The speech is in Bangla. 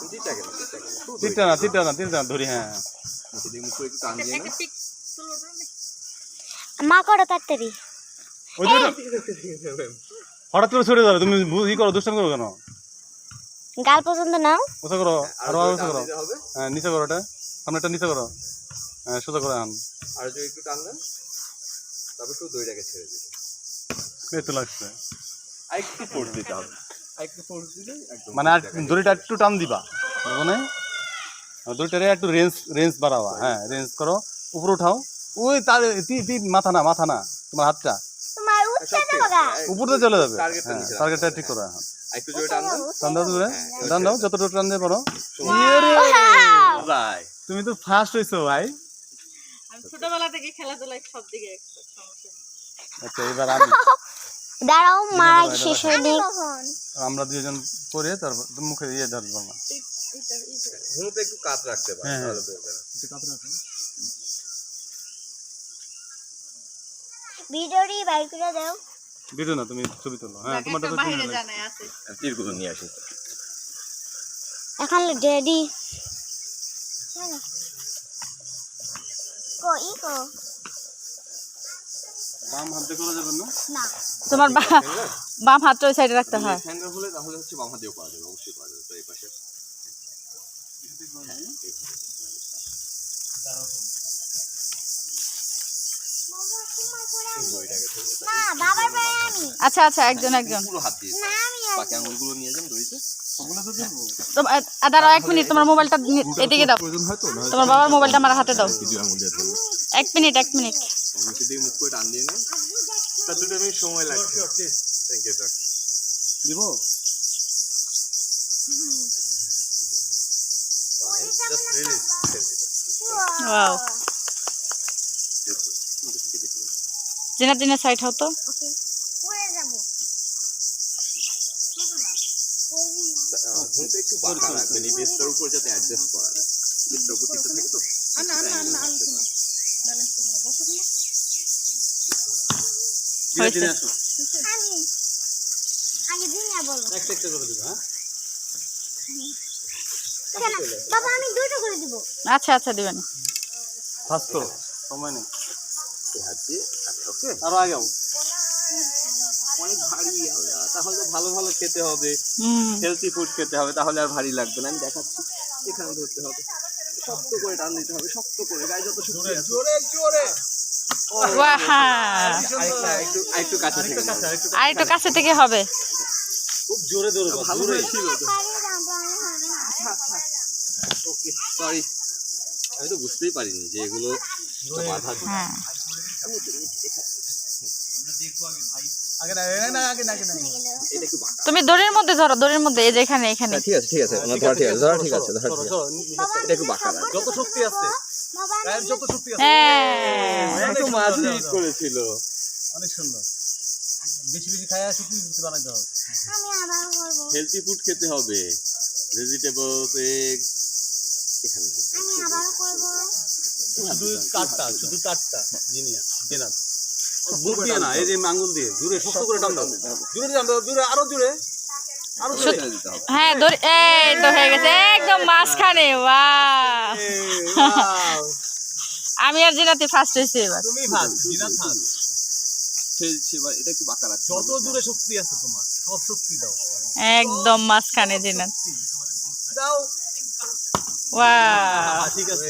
তিনটা কেন তিনটা কেন শুধু তিনটা না তিনটা না তিনটা ধরি হ্যাঁ। একটু মা করো তাড়াতাড়ি। হঠাৎ করে ছড়ে যাবে তুমি ই করো দুষ্টান করো কেন? গাল পর্যন্ত নাও। ওসা করো আরও আরও ওসা করো। হ্যাঁ নিচে করো এটা সামনেটা নিচে করো। হ্যাঁ সোজা করে আন। আর যদি একটু টান দেন তারপর শুধু দইটাকে ছেড়ে দিবেন এই লাগছে। আর একটু ফোর্স দিতে হবে। মানে আর দড়িটা একটু টান দিবা। মানে দড়িটারে একটু রেঞ্জ রেঞ্জ বাড়াবা। হ্যাঁ রেঞ্জ করো। উপরে উঠাও। ওই তার মাথা না মাথা না তোমার হাতটা। বাবা আছে। উপরে চলে যাবে। টার্গেটটা হ্যাঁ ঠিক করো এখন টান দাও। দূরে হ্যাঁ, টান দাও যতটুকু টান দিয়ে পারো। তুমি তো ফার্স্ট হইছো ভাই। ছোটবেলা থেকে খেলাধুলায় সব দিকে। আচ্ছা এবার আমি। দাঁড়াও মা শেষ হয়ে আমরা দুজন করে তারপর মুখে ইয়ে ধরবো না ঘুমোতে একটু কাত রাখতে পারেন হ্যাঁ, হবে না। ভিডিওটি বাইর করে দাও। ভিডিও না তুমি ছবি তোলো। হ্যাঁ তাকে তোমারটা তো বাইরে জানাই আছে। তীরগুলো নিয়ে আসি। এখন কো বাম হাতে করা যাবে না? না। তোমার বা- বাম হাতটা ওই সাইডে রাখতে হয়। হ্যান্ডেল হলে তাহলে হচ্ছে বাম হাত করা যাবে অবশ্যই করা যাবে তো এই পাশে। না বাবার পায়ে আমি। আচ্ছা আচ্ছা একজন একজন পুরো হাত দিয়ে না আমি বাকি আঙুলগুলো নিয়ে যান দড়িতে। তোমার দাঁড়াও এক মিনিট তোমার মোবাইলটা এদিকে দাও। প্রয়োজন হয় তো না তোমার বাবার মোবাইলটা আমার হাতে দাও। এক মিনিট এক মিনিট। নিচে দিয়ে মুখ করে টান দিয়ে নেন তার দুটো মিনিট সময় লাগছে থ্যাংক ইউ স্যার দিব জাস্ট রিলিজ ওয়াও জিনা জিনা সাইড হও তো। পড়ে যাব ঘুমতে একটু বাঁকা রাখবেন এই বেসটার উপর যাতে অ্যাডজাস্ট করা যায় বেসটার উপর থাকে। তো হয়েছে আমি আগে দুনিয়া বলো। একটা একটা করে দিবা হ্যাঁ? বাবা আমি দুটো করে দিব। আচ্ছা আচ্ছা দিবেন। ফাস্ট করো। সময় নেই। এই হাত দিয়ে ওকে? আরও আগেও অনেক ভারী তাহলে তো ভালো ভালো খেতে হবে। হেলদি ফুড খেতে হবে তাহলে আর ভারী লাগবে না। আমি দেখাচ্ছি। এখানে ধরতে হবে। শক্ত করে টান দিতে হবে শক্ত করে। গায়ে যত শক্তি আছে। জোরে জোরে। কাছে থেকে। আর একটু কাছে থেকে হবে খুব জোরে ওকে সরি আমি তো বুঝতেই পারিনি যে এগুলো বাধা। হ্যাঁ। তুমি দড়ির মধ্যে ধরো দড়ির মধ্যে এই যে এখানে এখানে। হ্যাঁ, ঠিক আছে ঠিক আছে। ধরা ঠিক আছে ধরা ঠিক আছে ধরা ঠিক আছে। এটা একটু বাঁকা যত শক্তি আছে। যত শক্তি আছে। হ্যাঁ। করেছিল। অনেক সুন্দর। বেশি বেশি খায় শক্তি শক্তি বানাইতে হবে। আমি আবার করব। হেলদি ফুড খেতে হবে। ভেজিটেবলস এগ এখানে আমি আবার করব। শুধু চারটা শুধু চারটা জিনিয়া জেনার বুক দিয়ে না এই যে আঙ্গুল দিয়ে। জুড়ে শক্ত করে টান দাও। জুড়ে টান দাও জুড়ে আরও জুড়ে। হ্যাঁ দড়ি এই তো হয়ে গেছে। একদম মাঝখানে বাহ। আমি আর জিনাতে ফার্স্ট হয়েছি এবার। তুমি ফাস জিনা ফাস ছেড়েছি এটা একটু বাঁকা রাখতে যত হবে। শক্তি আছে তোমার সব শক্তি দাও। একদম মাঝখানে জিনাত। দাও। ওয়াও। ঠিক আছে.